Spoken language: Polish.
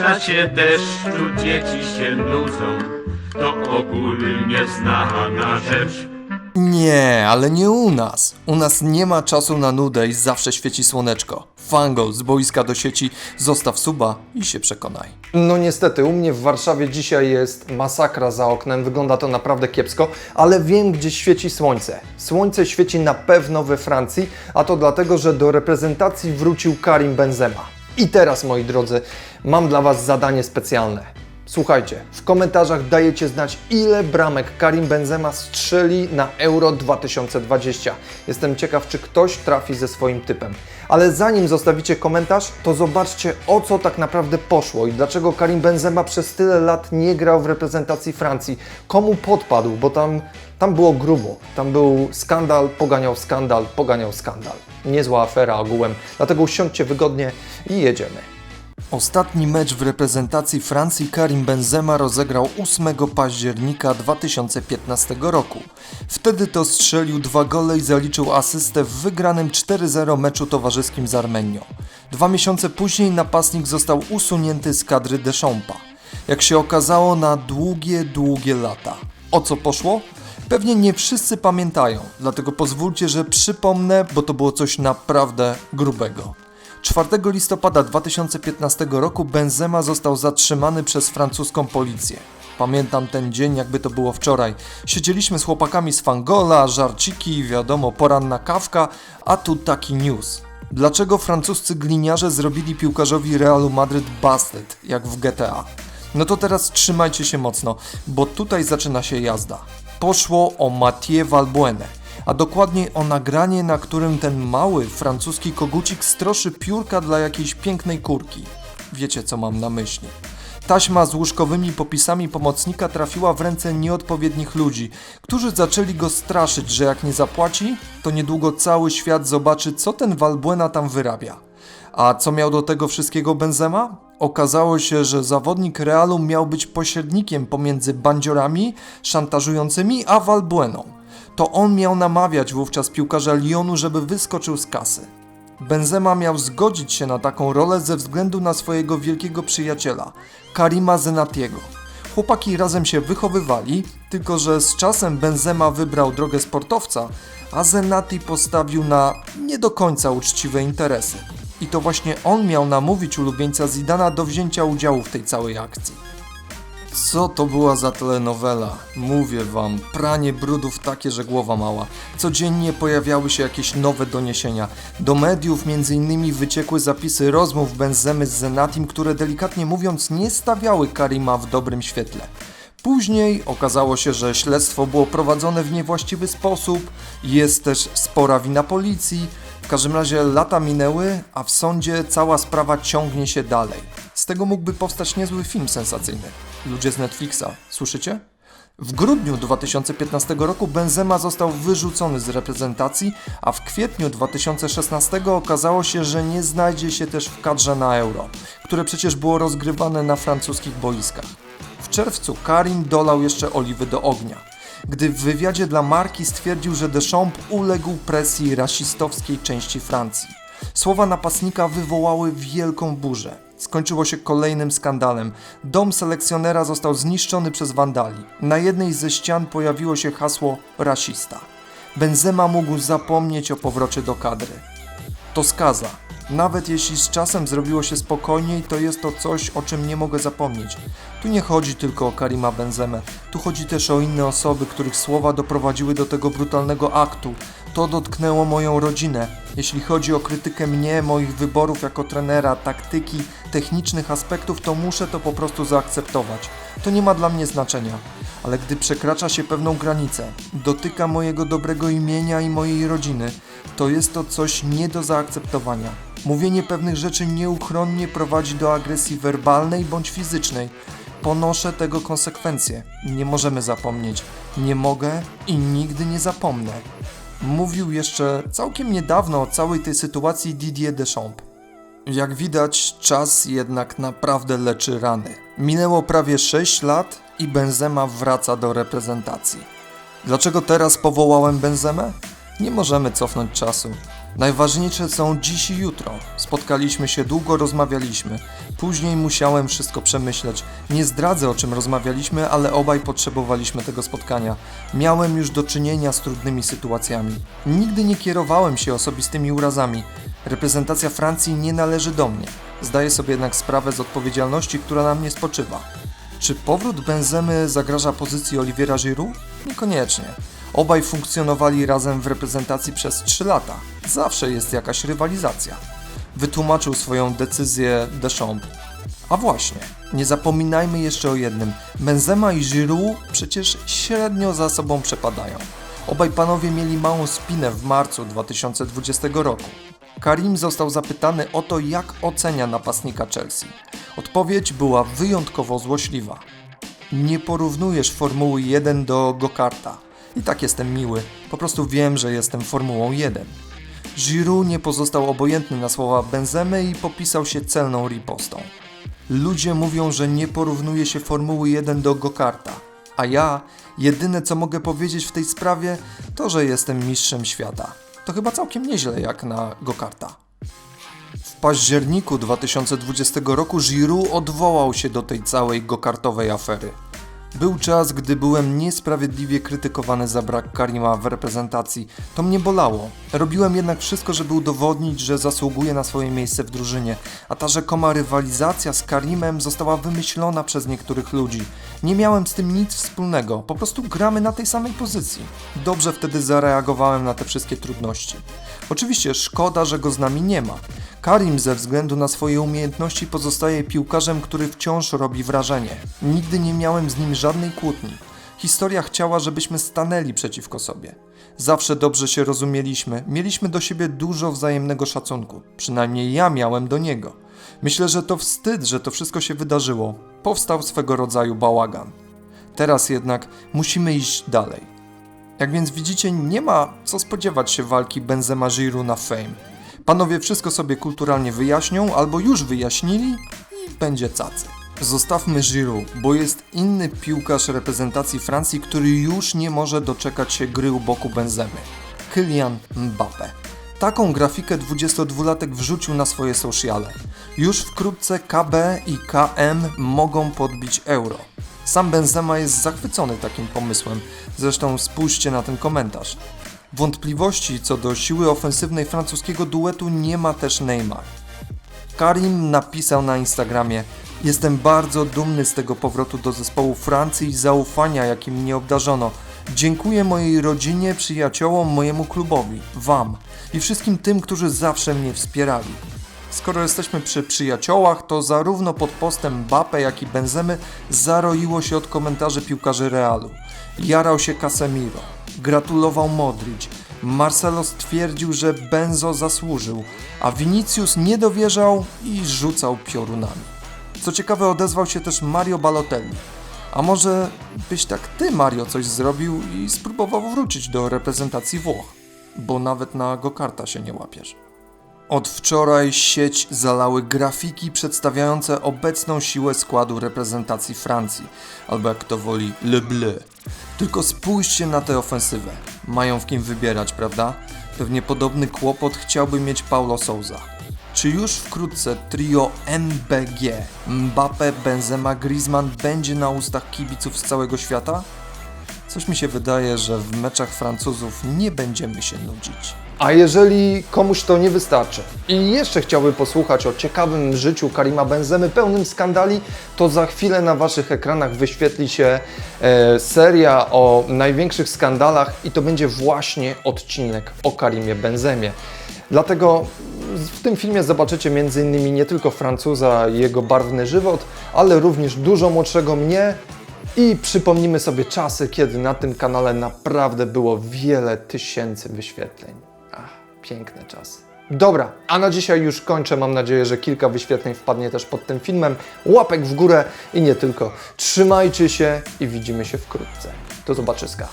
czasie deszczu dzieci się nudzą, to ogólnie znana rzecz. Nie, ale nie u nas. U nas nie ma czasu na nudę i zawsze świeci słoneczko. Fango z boiska do sieci, zostaw suba i się przekonaj. No niestety, u mnie w Warszawie dzisiaj jest masakra za oknem, wygląda to naprawdę kiepsko, ale wiem gdzie świeci słońce. Słońce świeci na pewno we Francji, a to dlatego, że do reprezentacji wrócił Karim Benzema. I teraz, moi drodzy, mam dla Was zadanie specjalne. Słuchajcie, w komentarzach dajecie znać, ile bramek Karim Benzema strzeli na Euro 2020. Jestem ciekaw, czy ktoś trafi ze swoim typem. Ale zanim zostawicie komentarz, to zobaczcie, o co tak naprawdę poszło i dlaczego Karim Benzema przez tyle lat nie grał w reprezentacji Francji. Komu podpadł, bo tam, tam było grubo. Tam był skandal, poganiał skandal, poganiał skandal. Niezła afera ogółem, dlatego usiądźcie wygodnie i jedziemy. Ostatni mecz w reprezentacji Francji Karim Benzema rozegrał 8 października 2015 roku. Wtedy to strzelił dwa gole i zaliczył asystę w wygranym 4-0 meczu towarzyskim z Armenią. Dwa miesiące później napastnik został usunięty z kadry Deschampa. Jak się okazało na długie, długie lata. O co poszło? Pewnie nie wszyscy pamiętają, dlatego pozwólcie, że przypomnę, bo to było coś naprawdę grubego. 4 listopada 2015 roku Benzema został zatrzymany przez francuską policję. Pamiętam ten dzień, jakby to było wczoraj. Siedzieliśmy z chłopakami z Fangola, żarciki, wiadomo, poranna kawka, a tu taki news. Dlaczego francuscy gliniarze zrobili piłkarzowi Realu Madryt busted, jak w GTA? No to teraz trzymajcie się mocno, bo tutaj zaczyna się jazda. Poszło o Mathieu Valbuenę a dokładniej o nagranie, na którym ten mały francuski kogucik stroszy piórka dla jakiejś pięknej kurki. Wiecie, co mam na myśli. Taśma z łóżkowymi popisami pomocnika trafiła w ręce nieodpowiednich ludzi, którzy zaczęli go straszyć, że jak nie zapłaci, to niedługo cały świat zobaczy, co ten Valbuena tam wyrabia. A co miał do tego wszystkiego Benzema? Okazało się, że zawodnik Realu miał być pośrednikiem pomiędzy bandziorami szantażującymi a Valbueną. To on miał namawiać wówczas piłkarza Lyonu, żeby wyskoczył z kasy. Benzema miał zgodzić się na taką rolę ze względu na swojego wielkiego przyjaciela, Karima Zenatiego. Chłopaki razem się wychowywali, tylko że z czasem Benzema wybrał drogę sportowca, a Zenati postawił na nie do końca uczciwe interesy. I to właśnie on miał namówić ulubieńca Zidana do wzięcia udziału w tej całej akcji. Co to była za telenowela? Mówię wam, pranie brudów takie, że głowa mała. Codziennie pojawiały się jakieś nowe doniesienia. Do mediów innymi wyciekły zapisy rozmów Benzemy z Zenatim, które delikatnie mówiąc nie stawiały Karima w dobrym świetle. Później okazało się, że śledztwo było prowadzone w niewłaściwy sposób, jest też spora wina policji. Każdym razie lata minęły, a w sądzie cała sprawa ciągnie się dalej. Z tego mógłby powstać niezły film sensacyjny. Ludzie z Netflixa, słyszycie? W grudniu 2015 roku Benzema został wyrzucony z reprezentacji, a w kwietniu 2016 okazało się, że nie znajdzie się też w kadrze na Euro, które przecież było rozgrywane na francuskich boiskach. W czerwcu Karim dolał jeszcze oliwy do ognia, gdy w wywiadzie dla marki stwierdził, że Deschamps uległ presji rasistowskiej części Francji. Słowa napastnika wywołały wielką burzę. Skończyło się kolejnym skandalem. Dom selekcjonera został zniszczony przez wandali. Na jednej ze ścian pojawiło się hasło rasista. Benzema mógł zapomnieć o powrocie do kadry. To skaza. Nawet jeśli z czasem zrobiło się spokojniej, to jest to coś, o czym nie mogę zapomnieć. Tu nie chodzi tylko o Karima Benzemę, tu chodzi też o inne osoby, których słowa doprowadziły do tego brutalnego aktu. To dotknęło moją rodzinę. Jeśli chodzi o krytykę mnie, moich wyborów jako trenera, taktyki, technicznych aspektów, to muszę to po prostu zaakceptować. To nie ma dla mnie znaczenia. Ale gdy przekracza się pewną granicę, dotyka mojego dobrego imienia i mojej rodziny, to jest to coś nie do zaakceptowania. Mówienie pewnych rzeczy nieuchronnie prowadzi do agresji werbalnej bądź fizycznej. Ponoszę tego konsekwencje. Nie możemy zapomnieć. Nie mogę i nigdy nie zapomnę. Mówił jeszcze całkiem niedawno o całej tej sytuacji Didier Deschamps. Jak widać, czas jednak naprawdę leczy rany. Minęło prawie 6 lat i Benzema wraca do reprezentacji. Dlaczego teraz powołałem Benzemę? Nie możemy cofnąć czasu. Najważniejsze są dziś i jutro. Spotkaliśmy się, długo rozmawialiśmy. Później musiałem wszystko przemyśleć. Nie zdradzę o czym rozmawialiśmy, ale obaj potrzebowaliśmy tego spotkania. Miałem już do czynienia z trudnymi sytuacjami. Nigdy nie kierowałem się osobistymi urazami. Reprezentacja Francji nie należy do mnie. Zdaję sobie jednak sprawę z odpowiedzialności, która na mnie spoczywa. Czy powrót Benzemy zagraża pozycji Oliviera Giroud? Niekoniecznie. Obaj funkcjonowali razem w reprezentacji przez 3 lata. Zawsze jest jakaś rywalizacja. Wytłumaczył swoją decyzję Deschamps. A właśnie, nie zapominajmy jeszcze o jednym. Benzema i Giroud przecież średnio za sobą przepadają. Obaj panowie mieli małą spinę w marcu 2020 roku. Karim został zapytany o to, jak ocenia napastnika Chelsea. Odpowiedź była wyjątkowo złośliwa. Nie porównujesz Formuły 1 do go-karta. I tak jestem miły, po prostu wiem, że jestem Formułą 1. Giroud nie pozostał obojętny na słowa Benzemy i popisał się celną ripostą. Ludzie mówią, że nie porównuje się Formuły 1 do go-karta, a ja jedyne co mogę powiedzieć w tej sprawie to, że jestem mistrzem świata. To chyba całkiem nieźle jak na go-karta. W październiku 2020 roku Giroud odwołał się do tej całej go-kartowej afery. Był czas, gdy byłem niesprawiedliwie krytykowany za brak Karima w reprezentacji. To mnie bolało. Robiłem jednak wszystko, żeby udowodnić, że zasługuję na swoje miejsce w drużynie, a ta rzekoma rywalizacja z Karimem została wymyślona przez niektórych ludzi. Nie miałem z tym nic wspólnego, po prostu gramy na tej samej pozycji. Dobrze wtedy zareagowałem na te wszystkie trudności. Oczywiście szkoda, że go z nami nie ma. Karim ze względu na swoje umiejętności pozostaje piłkarzem, który wciąż robi wrażenie. Nigdy nie miałem z nim żadnej kłótni. Historia chciała, żebyśmy stanęli przeciwko sobie. Zawsze dobrze się rozumieliśmy, mieliśmy do siebie dużo wzajemnego szacunku. Przynajmniej ja miałem do niego. Myślę, że to wstyd, że to wszystko się wydarzyło. Powstał swego rodzaju bałagan. Teraz jednak musimy iść dalej. Jak więc widzicie, nie ma co spodziewać się walki Benzema Giroud na fame. Panowie wszystko sobie kulturalnie wyjaśnią, albo już wyjaśnili i będzie cacy. Zostawmy Giroud, bo jest inny piłkarz reprezentacji Francji, który już nie może doczekać się gry u boku Benzemy. Kylian Mbappé. Taką grafikę 22-latek wrzucił na swoje sociale. Już wkrótce KB i KM mogą podbić euro. Sam Benzema jest zachwycony takim pomysłem, zresztą spójrzcie na ten komentarz. Wątpliwości co do siły ofensywnej francuskiego duetu nie ma też Neymar. Karim napisał na Instagramie: Jestem bardzo dumny z tego powrotu do zespołu Francji i zaufania, jakim mnie obdarzono. Dziękuję mojej rodzinie, przyjaciołom, mojemu klubowi, Wam i wszystkim tym, którzy zawsze mnie wspierali. Skoro jesteśmy przy przyjaciołach, to zarówno pod postem Mbappe, jak i Benzemy zaroiło się od komentarzy piłkarzy Realu. Jarał się Casemiro, gratulował Modric, Marcelo stwierdził, że Benzo zasłużył, a Vinicius nie dowierzał i rzucał piorunami. Co ciekawe, odezwał się też Mario Balotelli. A może byś tak ty, Mario, coś zrobił i spróbował wrócić do reprezentacji Włoch? Bo nawet na go-karta się nie łapiesz. Od wczoraj sieć zalały grafiki przedstawiające obecną siłę składu reprezentacji Francji, albo jak to woli Le Bleu. Tylko spójrzcie na tę ofensywę. Mają w kim wybierać, prawda? Pewnie podobny kłopot chciałby mieć Paulo Souza. Czy już wkrótce trio MBG Mbappe, Benzema, Griezmann będzie na ustach kibiców z całego świata? Coś mi się wydaje, że w meczach Francuzów nie będziemy się nudzić. A jeżeli komuś to nie wystarczy i jeszcze chciałby posłuchać o ciekawym życiu Karima Benzemy pełnym skandali, to za chwilę na Waszych ekranach wyświetli się e, seria o największych skandalach i to będzie właśnie odcinek o Karimie Benzemie. Dlatego w tym filmie zobaczycie m.in. nie tylko Francuza i jego barwny żywot, ale również dużo młodszego mnie i przypomnimy sobie czasy, kiedy na tym kanale naprawdę było wiele tysięcy wyświetleń. Ach, piękne czasy. Dobra, a na dzisiaj już kończę. Mam nadzieję, że kilka wyświetleń wpadnie też pod tym filmem. Łapek w górę i nie tylko. Trzymajcie się i widzimy się wkrótce. Do zobaczyska.